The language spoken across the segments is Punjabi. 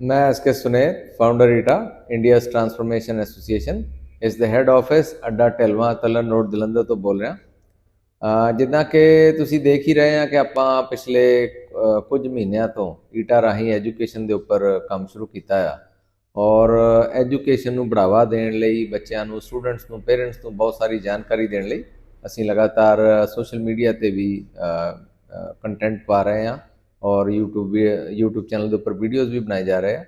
मैं एस के सुनेर फाउंडर ईटा इंडियाज ट्रांसफॉर्मेशन ਐਸੋਸੀਏਸ਼ਨ ਇਸ ਦੇ ਹੈੱਡ ਆਫਿਸ ਅੱਡਾ ਢਲਵਾ ਤਲਨ ਰੋਡ ਜਲੰਧਰ ਤੋਂ ਬੋਲ ਰਿਹਾ ਅਹ ਜਿੱਦਾਂ ਕਿ ਤੁਸੀਂ ਦੇਖ ਹੀ ਰਹੇ ਆ ਕਿ ਆਪਾਂ ਪਿਛਲੇ ਅਹ ਕੁਝ ਮਹੀਨਿਆਂ ਤੋਂ ਈਟਾ ਰਾਹੀਂ ਐਜੂਕੇਸ਼ਨ ਦੇ ਉੱਪਰ ਕੰਮ ਸ਼ੁਰੂ ਕੀਤਾ ਆ ਔਰ ਐਜੂਕੇਸ਼ਨ ਨੂੰ ਬੜਾਵਾ ਦੇਣ ਲਈ ਬੱਚਿਆਂ ਨੂੰ ਸਟੂਡੈਂਟਸ ਨੂੰ ਪੇਰੈਂਟਸ ਨੂੰ ਬਹੁਤ ਸਾਰੀ ਜਾਣਕਾਰੀ ਦੇਣ ਲਈ ਅਸੀਂ ਲਗਾਤਾਰ ਸੋਸ਼ਲ ਮੀਡੀਆ ਤੇ ਵੀ ਕੰਟੈਂਟ ਪਾ ਰਹੇ ਆ ਔਰ YouTube ਵੀ YouTube ਚੈਨਲ ਦੇ ਉੱਪਰ ਵੀਡੀਓਜ਼ ਵੀ ਬਣਾਏ ਜਾ ਰਹੇ ਆ।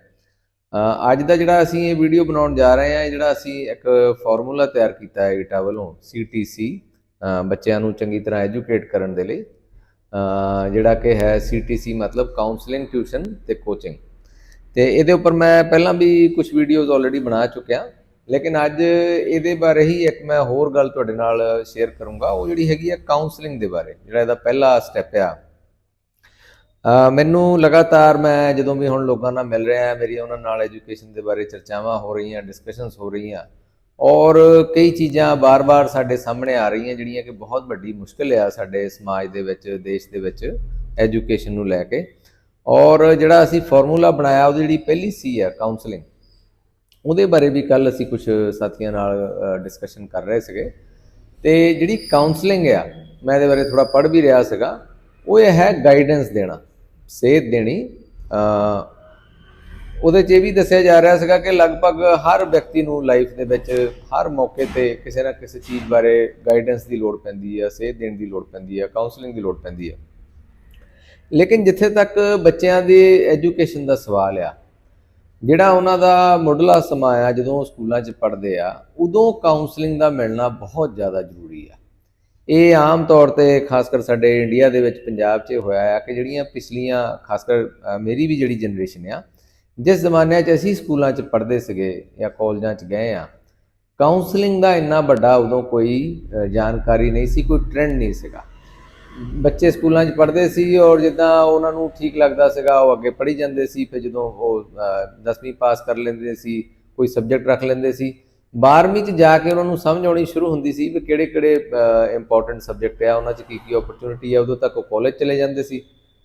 ਅੱਜ ਦਾ ਜਿਹੜਾ ਅਸੀਂ ਇਹ ਵੀਡੀਓ ਬਣਾਉਣ ਜਾ ਰਹੇ ਹਾਂ ਇਹ ਜਿਹੜਾ ਅਸੀਂ ਇੱਕ ਫਾਰਮੂਲਾ ਤਿਆਰ ਕੀਤਾ ਹੈ ਈਟਾ ਵੱਲੋਂ CTC ਅ, ਬੱਚਿਆਂ ਨੂੰ ਚੰਗੀ ਤਰ੍ਹਾਂ ਐਜੂਕੇਟ ਕਰਨ ਦੇ ਲਈ। ਜਿਹੜਾ ਕਿ ਹੈ CTC ਮਤਲਬ ਕਾਉਂਸਲਿੰਗ ਟਿਊਸ਼ਨ ਤੇ ਕੋਚਿੰਗ ਤੇ ਇਹਦੇ ਉੱਪਰ ਮੈਂ ਪਹਿਲਾਂ ਵੀ ਕੁਝ ਵੀਡੀਓਜ਼ ਆਲਰੇਡੀ ਬਣਾ ਚੁੱਕਿਆ ਲੇਕਿਨ ਅੱਜ ਇਹਦੇ ਬਾਰੇ ਹੀ ਇੱਕ ਮੈਂ ਹੋਰ ਗੱਲ ਤੁਹਾਡੇ ਨਾਲ ਸ਼ੇਅਰ ਕਰੂੰਗਾ। ਉਹ ਜਿਹੜੀ ਹੈਗੀ ਹੈ ਕਾਉਂਸਲਿੰਗ ਦੇ ਬਾਰੇ ਜਿਹੜਾ ਇਹਦਾ ਪਹਿਲਾ ਸਟੈਪ ਆ ਮੈਨੂੰ ਲਗਾਤਾਰ ਮੈਂ ਜਦੋਂ ਵੀ ਹੁਣ ਲੋਕਾਂ ਨਾਲ ਮਿਲ ਰਿਹਾ, ਮੇਰੀ ਉਹਨਾਂ ਨਾਲ ਐਜੂਕੇਸ਼ਨ ਦੇ ਬਾਰੇ ਚਰਚਾਵਾਂ ਹੋ ਰਹੀਆਂ ਡਿਸਕਸ਼ਨਸ ਹੋ ਰਹੀਆਂ ਔਰ ਕਈ ਚੀਜ਼ਾਂ ਬਾਰ-ਬਾਰ ਸਾਡੇ ਸਾਹਮਣੇ ਆ ਰਹੀਆਂ ਜਿਹੜੀਆਂ ਕਿ ਬਹੁਤ ਵੱਡੀ ਮੁਸ਼ਕਲ ਆ ਸਾਡੇ ਸਮਾਜ ਦੇ ਵਿੱਚ, ਦੇਸ਼ ਦੇ ਵਿੱਚ ਐਜੂਕੇਸ਼ਨ ਨੂੰ ਲੈ ਕੇ ਔਰ ਜਿਹੜਾ ਅਸੀਂ ਫਾਰਮੂਲਾ ਬਣਾਇਆ, ਉਹਦੀ ਜਿਹੜੀ ਪਹਿਲੀ ਸੀ ਆ ਕਾਉਂਸਲਿੰਗ ਉਹਦੇ ਬਾਰੇ ਵੀ ਕੱਲ ਅਸੀਂ ਕੁਝ ਸਾਥੀਆਂ ਨਾਲ ਡਿਸਕਸ਼ਨ ਕਰ ਰਹੇ ਸੀਗੇ ਤੇ ਜਿਹੜੀ ਕਾਉਂਸਲਿੰਗ ਆ, ਮੈਂ ਇਹਦੇ ਬਾਰੇ ਥੋੜਾ ਪੜ੍ਹ ਵੀ ਰਿਹਾ ਸੀਗਾ, ਉਹ ਇਹ ਹੈ ਗਾਈਡੈਂਸ ਦੇਣਾ। ਸੇਧ ਦੇਣੀ ਉਹਦੇ 'ਚ ਇਹ ਵੀ ਦੱਸਿਆ ਜਾ ਰਿਹਾ ਸੀਗਾ ਕਿ ਲਗਭਗ ਹਰ ਵਿਅਕਤੀ ਨੂੰ ਲਾਈਫ ਦੇ ਵਿੱਚ ਹਰ ਮੌਕੇ ਤੇ ਕਿਸੇ ਨਾ ਕਿਸੇ ਚੀਜ਼ ਬਾਰੇ ਗਾਈਡੈਂਸ ਦੀ ਲੋੜ ਪੈਂਦੀ ਹੈ ਸੇਧ ਦੇਣ ਦੀ ਲੋੜ ਪੈਂਦੀ ਹੈ ਕਾਉਂਸਲਿੰਗ ਦੀ ਲੋੜ ਪੈਂਦੀ ਹੈ ਲੇਕਿਨ ਜਿੱਥੇ ਤੱਕ ਬੱਚਿਆਂ ਦੀ ਐਜੂਕੇਸ਼ਨ ਦਾ ਸਵਾਲ ਆ, ਜਿਹੜਾ ਉਹਨਾਂ ਦਾ ਮੁੱਢਲਾ ਸਮਾਂ ਆ, ਜਦੋਂ ਸਕੂਲਾਂ 'ਚ ਪੜ੍ਹਦੇ ਆ, ਉਦੋਂ ਕਾਉਂਸਲਿੰਗ ਦਾ ਮਿਲਣਾ ਬਹੁਤ ਜ਼ਿਆਦਾ ਜ਼ਰੂਰੀ ਆ। ਇਹ ਆਮ ਤੌਰ ਤੇ ਖਾਸ ਕਰ ਸਾਡੇ ਇੰਡੀਆ ਦੇ ਵਿੱਚ, ਪੰਜਾਬ 'ਚ ਹੋਇਆ ਆ ਕਿ ਜਿਹੜੀਆਂ ਪਿਛਲੀਆਂ ਖਾਸ ਕਰ ਮੇਰੀ ਵੀ ਜਿਹੜੀ ਜਨਰੇਸ਼ਨ ਆ, ਜਿਸ ਜ਼ਮਾਨੇ 'ਚ ਅਸੀਂ ਸਕੂਲਾਂ 'ਚ ਪੜ੍ਹਦੇ ਸੀਗੇ ਜਾਂ ਕਾਲਜਾਂ 'ਚ ਗਏ ਆ ਕਾਉਂਸਲਿੰਗ ਦਾ ਇੰਨਾ ਵੱਡਾ ਉਦੋਂ ਕੋਈ ਜਾਣਕਾਰੀ ਨਹੀਂ ਸੀ, ਕੋਈ ਟ੍ਰੈਂਡ ਨਹੀਂ ਸੀਗਾ। ਬੱਚੇ ਸਕੂਲਾਂ 'ਚ ਪੜ੍ਹਦੇ ਸੀ ਔਰ ਜਿੱਦਾਂ ਉਹਨਾਂ ਨੂੰ ਠੀਕ ਲੱਗਦਾ ਸੀਗਾ, ਉਹ ਅੱਗੇ ਪੜ੍ਹੀ ਜਾਂਦੇ ਸੀ, ਫਿਰ ਜਦੋਂ ਉਹ 10ਵੀਂ ਪਾਸ ਕਰ ਲੈਂਦੇ ਸੀ, ਕੋਈ ਸਬਜੈਕਟ ਰੱਖ ਲੈਂਦੇ ਸੀ 12ਵੀਂ 'ਚ ਜਾ ਕੇ ਉਹਨਾਂ ਨੂੰ ਸਮਝ ਆਉਣੀ ਸ਼ੁਰੂ ਹੁੰਦੀ ਸੀ ਵੀ ਕਿਹੜੇ ਕਿਹੜੇ ਇੰਪੋਰਟੈਂਟ ਸਬਜੈਕਟ ਆ, ਉਹਨਾਂ 'ਚ ਕੀ ਕੀ ਓਪਰਚੁਨਿਟੀ ਆ, ਉਦੋਂ ਤੱਕ ਉਹ ਕਾਲਜ ਚਲੇ ਜਾਂਦੇ ਸੀ।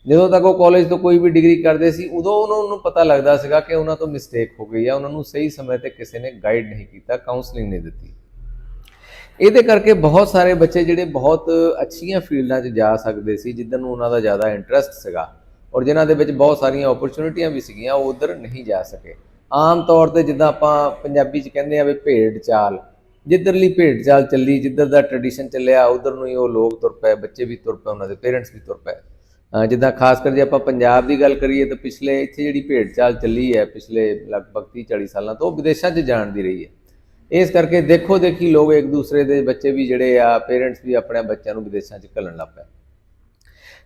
ਜਦੋਂ ਤੱਕ ਉਹ ਕਾਲਜ ਤੋਂ ਕੋਈ ਵੀ ਡਿਗਰੀ ਕਰਦੇ ਸੀ, ਉਦੋਂ ਉਹਨਾਂ ਨੂੰ ਪਤਾ ਲੱਗਦਾ ਸੀਗਾ ਕਿ ਉਹਨਾਂ ਤੋਂ ਮਿਸਟੇਕ ਹੋ ਗਈ ਆ, ਉਹਨਾਂ ਨੂੰ ਸਹੀ ਸਮੇਂ ਤੇ ਕਿਸੇ ਨੇ ਗਾਈਡ ਨਹੀਂ ਕੀਤਾ ਕਾਉਂਸਲਿੰਗ ਨਹੀਂ ਦਿੱਤੀ। ਇਹਦੇ ਕਰਕੇ ਬਹੁਤ ਸਾਰੇ ਬੱਚੇ ਜਿਹੜੇ ਬਹੁਤ ਅੱਛੀਆਂ ਫੀਲਡਾਂ 'ਚ ਜਾ ਸਕਦੇ ਸੀ ਜਿੱਦਾਂ ਨੂੰ ਉਹਨਾਂ ਦਾ ਜ਼ਿਆਦਾ ਇੰਟਰਸਟ ਸੀਗਾ, ਔਰ ਜਿਨ੍ਹਾਂ ਦੇ ਵਿੱਚ ਬਹੁਤ ਸਾਰੀਆਂ ਓਪਰਚੁਨਿਟੀਆਂ ਵੀ ਸੀਗੀਆਂ, ਉਹ ਉਧਰ ਨਹੀਂ ਜਾ ਸਕੇ। ਆਮ ਤੌਰ ਤੇ ਜਿੱਦਾਂ ਆਪਾਂ ਪੰਜਾਬੀ 'ਚ ਕਹਿੰਦੇ ਆ ਵੀ ਭੇਡ ਚਾਲ, ਜਿੱਧਰਲੀ ਭੇਡ ਚਾਲ ਚੱਲੀ, ਜਿੱਧਰ ਦਾ ਟ੍ਰੈਡੀਸ਼ਨ ਚੱਲਿਆ, ਉਧਰ ਨੂੰ ਹੀ ਉਹ ਲੋਕ ਤੁਰ ਪਏ, ਬੱਚੇ ਵੀ ਤੁਰ ਪਏ, ਉਹਨਾਂ ਦੇ ਪੇਰੈਂਟਸ ਵੀ ਤੁਰ ਪਏ। ਜਿੱਦਾਂ ਖਾਸ ਕਰ ਜੇ ਆਪਾਂ ਪੰਜਾਬ ਦੀ ਗੱਲ ਕਰੀਏ ਤਾਂ ਪਿਛਲੇ ਇੱਥੇ ਜਿਹੜੀ ਭੇਡ ਚਾਲ ਚੱਲੀ ਹੈ, ਪਿਛਲੇ ਲਗਭਗ 30 40 ਸਾਲਾਂ ਤੋਂ ਉਹ ਵਿਦੇਸ਼ਾਂ 'ਚ ਜਾਣ ਦੀ ਰਹੀ ਹੈ। ਇਸ ਕਰਕੇ ਦੇਖੋ ਦੇਖੀ ਲੋਕ ਇੱਕ ਦੂਸਰੇ ਦੇ ਬੱਚੇ ਵੀ ਜਿਹੜੇ ਆ ਪੇਰੈਂਟਸ ਵੀ ਆਪਣੇ ਬੱਚਿਆਂ ਨੂੰ ਵਿਦੇਸ਼ਾਂ 'ਚ ਘੱਲਣ ਲੱਗ ਪਏ।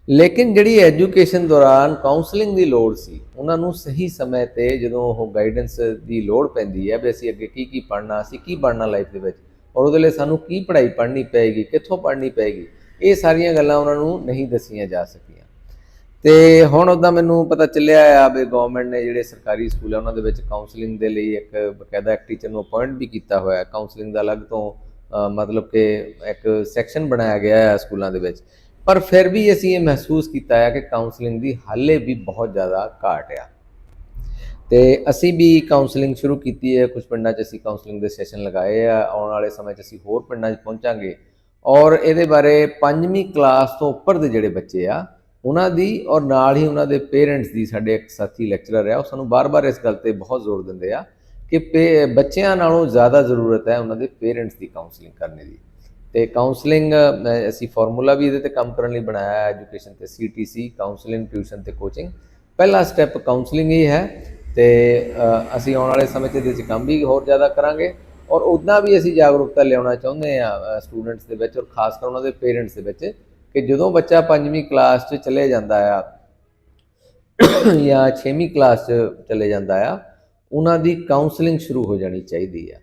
ਲੇਕਿਨ ਜਿਹੜੀ ਐਜੂਕੇਸ਼ਨ ਦੌਰਾਨ ਕਾਉਂਸਲਿੰਗ ਦੀ ਲੋੜ ਸੀ, ਉਹਨਾਂ ਨੂੰ ਸਹੀ ਸਮੇਂ ਤੇ ਜਦੋਂ ਉਹ ਗਾਈਡੈਂਸ ਦੀ ਲੋੜ ਪੈਂਦੀ ਹੈ ਵੀ ਅਸੀਂ ਅੱਗੇ ਕੀ ਕੀ ਪੜ੍ਹਨਾ, ਅਸੀਂ ਕੀ ਪੜ੍ਹਨਾ ਲਾਈਫ ਦੇ ਵਿੱਚ ਔਰ ਉਹਦੇ ਲਈ ਸਾਨੂੰ ਕੀ ਪੜ੍ਹਾਈ ਪੜ੍ਹਨੀ ਪਏਗੀ, ਕਿੱਥੋਂ ਪੜ੍ਹਨੀ ਪਏਗੀ, ਇਹ ਸਾਰੀਆਂ ਗੱਲਾਂ ਉਹਨਾਂ ਨੂੰ ਨਹੀਂ ਦੱਸੀਆਂ ਜਾ ਸਕੀਆਂ। ਤੇ ਹੁਣ ਉਹਦਾ ਮੈਨੂੰ ਪਤਾ ਚੱਲਿਆ ਆ ਵੀ ਗਵਰਨਮੈਂਟ ਨੇ ਜਿਹੜੇ ਸਰਕਾਰੀ ਸਕੂਲ ਆ, ਉਹਨਾਂ ਦੇ ਵਿੱਚ ਕਾਉਂਸਲਿੰਗ ਦੇ ਲਈ ਇੱਕ ਬਕਾਇਦਾ ਇੱਕ ਟੀਚਰ ਨੂੰ ਅਪਾਇੰਟ ਵੀ ਕੀਤਾ ਹੋਇਆ ਹੈ। ਕਾਉਂਸਲਿੰਗ ਦਾ ਅਲੱਗ ਤੋਂ ਮਤਲਬ ਕਿ ਇੱਕ ਸੈਕਸ਼ਨ ਬਣਾਇਆ ਗਿਆ ਹੈ ਸਕੂਲਾਂ ਦੇ ਵਿੱਚ। ਪਰ ਫਿਰ ਵੀ ਅਸੀਂ ਇਹ ਮਹਿਸੂਸ ਕੀਤਾ ਹੈ ਕਿ ਕਾਉਂਸਲਿੰਗ ਦੀ ਹਾਲੇ ਵੀ ਬਹੁਤ ਜ਼ਿਆਦਾ ਘਾਟ ਆ। ਤੇ ਅਸੀਂ ਵੀ ਕਾਉਂਸਲਿੰਗ ਸ਼ੁਰੂ ਕੀਤੀ ਹੈ ਕੁਝ ਪਿੰਡਾਂ 'ਚ ਅਸੀਂ ਕਾਉਂਸਲਿੰਗ ਦੇ ਸੈਸ਼ਨ ਲਗਾਏ ਆ, ਆਉਣ ਵਾਲੇ ਸਮੇਂ 'ਚ ਅਸੀਂ ਹੋਰ ਪਿੰਡਾਂ 'ਚ ਪਹੁੰਚਾਂਗੇ। ਔਰ ਇਹਦੇ ਬਾਰੇ ਪੰਜਵੀਂ ਕਲਾਸ ਤੋਂ ਉੱਪਰ ਦੇ ਜਿਹੜੇ ਬੱਚੇ ਆ, ਉਹਨਾਂ ਦੀ ਔਰ ਨਾਲ ਹੀ ਉਹਨਾਂ ਦੇ ਪੇਰੈਂਟਸ ਦੀ ਸਾਡੇ ਇੱਕ ਸਾਥੀ ਲੈਕਚਰਰ ਆ, ਉਹ ਸਾਨੂੰ ਬਾਰ-ਬਾਰ ਇਸ ਗੱਲ ਤੇ ਬਹੁਤ ਜ਼ੋਰ ਦਿੰਦੇ ਆ ਕਿ ਪੇ- ਬੱਚਿਆਂ ਨਾਲੋਂ ਜ਼ਿਆਦਾ ਜ਼ਰੂਰਤ ਹੈ ਉਹਨਾਂ ਦੇ ਪੇਰੈਂਟਸ ਦੀ ਕਾਉਂਸਲਿੰਗ ਕਰਨੇ ਦੀ। ਤੇ ਕਾਉਂਸਲਿੰਗ ਅਸੀਂ ਫਾਰਮੂਲਾ ਵੀ ਇਹਦੇ ਤੇ ਕੰਮ ਕਰਨ ਲਈ ਬਣਾਇਆ ਹੈ ਐਜੂਕੇਸ਼ਨ ਤੇ CTC ਕਾਉਂਸਲਿੰਗ ਟਿਊਸ਼ਨ ਤੇ ਕੋਚਿੰਗ ਪਹਿਲਾ ਸਟੈਪ ਕਾਉਂਸਲਿੰਗ ਹੀ ਹੈ ਤੇ ਅਸੀਂ ਆਉਣ ਵਾਲੇ ਸਮੇਂ 'ਚ ਇਹਦੇ 'ਚ ਕੰਮ ਵੀ ਹੋਰ ਜ਼ਿਆਦਾ ਕਰਾਂਗੇ ਔਰ ਉਦਾਂ ਵੀ ਅਸੀਂ ਜਾਗਰੂਕਤਾ ਲਿਆਉਣਾ ਚਾਹੁੰਦੇ ਆ ਸਟੂਡੈਂਟਸ ਦੇ ਵਿੱਚ ਔਰ ਖਾਸ ਕਰ ਉਹਨਾਂ ਦੇ ਪੇਰੈਂਟਸ ਦੇ ਵਿੱਚ ਕਿ ਜਦੋਂ ਬੱਚਾ ਪੰਜਵੀਂ ਕਲਾਸ 'ਚ ਚਲੇ ਜਾਂਦਾ ਆ ਜਾਂ 6ਵੀਂ ਕਲਾਸ 'ਚ ਚਲੇ ਜਾਂਦਾ ਆ, ਉਹਨਾਂ ਦੀ ਕਾਉਂਸਲਿੰਗ ਸ਼ੁਰੂ ਹੋ ਜਾਣੀ ਚਾਹੀਦੀ ਆ।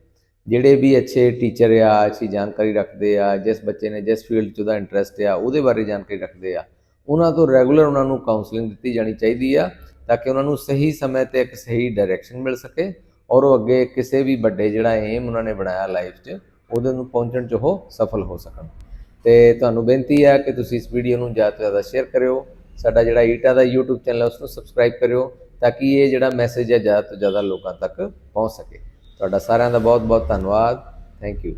ਜਿਹੜੇ ਵੀ ਅੱਛੇ ਟੀਚਰ ਆ, ਅੱਛੀ ਜਾਣਕਾਰੀ ਰੱਖਦੇ ਆ, ਜਿਸ ਬੱਚੇ ਨੇ ਜਿਸ ਫੀਲਡ 'ਚ ਉਹਦਾ ਇੰਟਰਸਟ ਆ, ਉਹਦੇ ਬਾਰੇ ਜਾਣਕਾਰੀ ਰੱਖਦੇ ਆ, ਉਹਨਾਂ ਤੋਂ ਰੈਗੂਲਰ ਉਹਨਾਂ ਨੂੰ ਕਾਉਂਸਲਿੰਗ ਦਿੱਤੀ ਜਾਣੀ ਚਾਹੀਦੀ ਆ, ਤਾਂ ਕਿ ਉਹਨਾਂ ਨੂੰ ਸਹੀ ਸਮੇਂ ਤੇ ਇੱਕ ਸਹੀ ਡਾਇਰੈਕਸ਼ਨ ਮਿਲ ਸਕੇ ਔਰ ਉਹ ਅੱਗੇ ਕਿਸੇ ਵੀ ਵੱਡੇ ਜਿਹੜਾ ਏਮ ਉਹਨਾਂ ਨੇ ਬਣਾਇਆ ਲਾਈਫ 'ਚ, ਉਹਦੇ ਨੂੰ ਪਹੁੰਚਣ 'ਚ ਉਹ ਸਫਲ ਹੋ ਸਕਣ। ਤੇ ਤੁਹਾਨੂੰ ਬੇਨਤੀ ਹੈ ਕਿ ਤੁਸੀਂ ਇਸ ਵੀਡੀਓ ਨੂੰ ਜ਼ਿਆਦਾ ਤੋਂ ਜ਼ਿਆਦਾ ਸ਼ੇਅਰ ਕਰਿਓ, ਸਾਡਾ ਜਿਹੜਾ ਈਟਾ ਦਾ YouTube ਚੈਨਲ ਹੈ ਉਸ ਨੂੰ ਸਬਸਕ੍ਰਾਈਬ ਕਰਿਓ, ਤਾਂ ਕਿ ਇਹ ਜਿਹੜਾ ਮੈਸੇਜ ਹੈ ਜ਼ਿਆਦਾ ਤੋਂ ਜ਼ਿਆਦਾ ਲੋਕਾਂ ਤੱਕ ਪਹੁੰਚ ਸਕੇ। ਤੁਹਾਡਾ ਸਾਰਿਆਂ ਦਾ ਬਹੁਤ ਬਹੁਤ ਧੰਨਵਾਦ। Thank you